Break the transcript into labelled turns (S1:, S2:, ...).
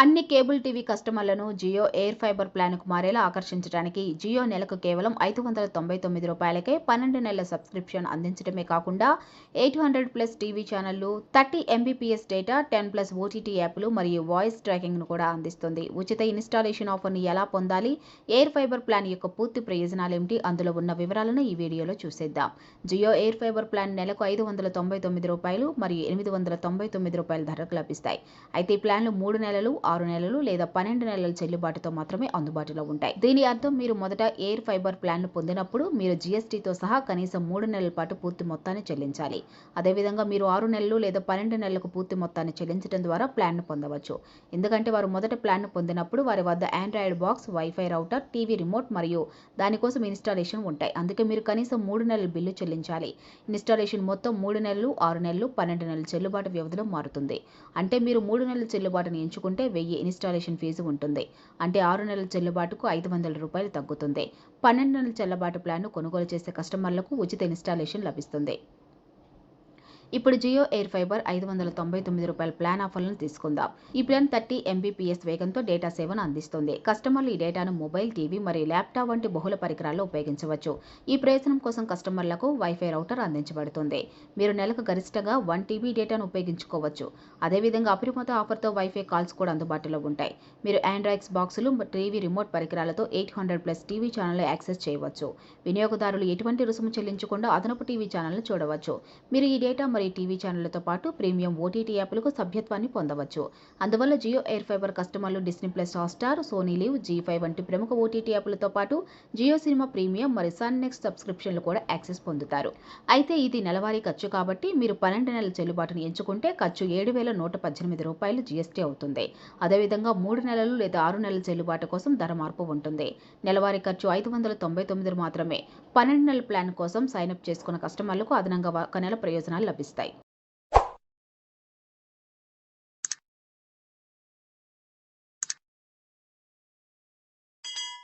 S1: అన్ని cable TV కస్టమర్లను Jio air fibre ప్లాన్కు మారేలా ఆకర్షించడానికి జియో నెలకు కేవలం ఐదు వందల తొంభై తొమ్మిది రూపాయలకే పన్నెండు నెలల సబ్స్క్రిప్షన్ అందించడమే కాకుండా ఎయిట్ హండ్రెడ్ ప్లస్ టీవీ ఛానళ్ళు thirty Mbps data ten plus OTT యాప్లు మరియు వాయిస్ ట్రాకింగ్ను కూడా అందిస్తుంది. ఉచిత ఇన్స్టాలేషన్ ఆఫర్ని ఎలా పొందాలి? ఎయిర్ ఫైబర్ ప్లాన్ యొక్క పూర్తి ప్రయోజనాలు ఏమిటి అందులో ఉన్న వివరాలను ఈ వీడియోలో చూసేద్దాం. జియో ఎయిర్ ఫైబర్ ప్లాన్ నెలకు ఐదు వందల తొంభై తొమ్మిది రూపాయలు మరియు ఎనిమిది వందల తొంభై తొమ్మిది రూపాయల ధరకు లభిస్తాయి. అయితే ఈ ప్లాన్లు మూడు నెలలు ఆరు నెలలు లేదా పన్నెండు నెలల చెల్లుబాటుతో మాత్రమే అందుబాటులో ఉంటాయి. దీని అర్థం మీరు మొదట ఎయిర్ ఫైబర్ ప్లాన్ను పొందినప్పుడు మీరు జీఎస్టీతో సహా కనీసం మూడు నెలల పాటు పూర్తి మొత్తాన్ని చెల్లించాలి. అదేవిధంగా మీరు ఆరు నెలలు లేదా పన్నెండు నెలలకు పూర్తి మొత్తాన్ని చెల్లించడం ద్వారా ప్లాన్ను పొందవచ్చు. ఎందుకంటే వారు మొదట ప్లాన్ను పొందినప్పుడు వారి వద్ద Android box WiFi router TV remote మరియు దానికోసం ఇన్స్టాలేషన్ ఉంటాయి. అందుకే మీరు కనీసం మూడు నెలల బిల్లు చెల్లించాలి. ఇన్స్టాలేషన్ మొత్తం మూడు నెలలు ఆరు నెలలు పన్నెండు నెలల చెల్లుబాటు వ్యవధిలో మారుతుంది. అంటే మీరు మూడు నెలల చెల్లుబాటును ఎంచుకుంటే వెయ్యి ఇన్స్టాలేషన్ ఫీజు ఉంటుంది. అంటే ఆరు నెలల చెల్లుబాటుకు ఐదు వందల రూపాయలు తగ్గుతుంది. పన్నెండు నెలల చెల్లుబాటు ప్లాన్ను కొనుగోలు చేసే కస్టమర్లకు ఉచిత ఇన్స్టాలేషన్ లభిస్తుంది. ఇప్పుడు జియో ఎయిర్ ఫైబర్ ఐదు వందల తొంభై తొమ్మిది రూపాయల ప్లాన్ ఆఫర్లను తీసుకుందాం. ఈ ప్లాన్ థర్టీ ఎంబీపీఎస్ వేగంతో డేటా సేవను అందిస్తుంది. కస్టమర్లు ఈ డేటాను మొబైల్ టీవీ మరియు ల్యాప్టాప్ వంటి బహుళ పరికరాల్లో ఉపయోగించవచ్చు. ఈ ప్రయోజనం కోసం కస్టమర్లకు వైఫై రౌటర్ అందించబడుతుంది. మీరు నెలకు గరిష్టంగా వన్ టీబీ డేటాను ఉపయోగించుకోవచ్చు. అదేవిధంగా అపరిమిత ఆఫర్తో వైఫై కాల్స్ కూడా అందుబాటులో ఉంటాయి. మీరు ఆండ్రాయిడ్స్ బాక్సులు టీవీ రిమోట్ పరికరాలతో eight hundred plus TV channel access చేయవచ్చు. వినియోగదారులు ఎటువంటి రుసుము చెల్లించకుండా అదనపు టీవీ ఛానల్ను చూడవచ్చు. మీరు ఈ డేటా మరియు టీవీ ఛానళ్ళతో పాటు ప్రీమియం ఓటీటీ యాప్లకు సభ్యత్వాన్ని పొందవచ్చు. అందువల్ల జియో ఎయిర్ ఫైబర్ కస్టమర్లు Disney plus Hotstar Sony LIV Zee five వంటి ప్రముఖ ఓటీటీ యాప్లతో పాటు జియో సినిమా ప్రీమియం మరియు సన్ నెక్స్ట్ సబ్స్క్రిప్షన్లు కూడా యాక్సెస్ పొందుతారు. అయితే ఇది నెలవారీ ఖర్చు కాబట్టి మీరు పన్నెండు నెలల చెల్లుబాటును ఎంచుకుంటే ఖర్చు ఏడు వేల నూట పద్దెనిమిది రూపాయలు జీఎస్టీ అవుతుంది. అదేవిధంగా మూడు నెలలు లేదా ఆరు నెలల చెల్లుబాటు కోసం ధర మార్పు ఉంటుంది. నెలవారీ ఖర్చు ఐదు వందల తొంభై తొమ్మిది మాత్రమే. పన్నెండు నెలల ప్లాన్ కోసం సైన్ అప్ చేసుకున్న కస్టమర్లకు అదనంగా ఒక నెల ప్రయోజనాలు లభిస్తాయి. వస్తాయి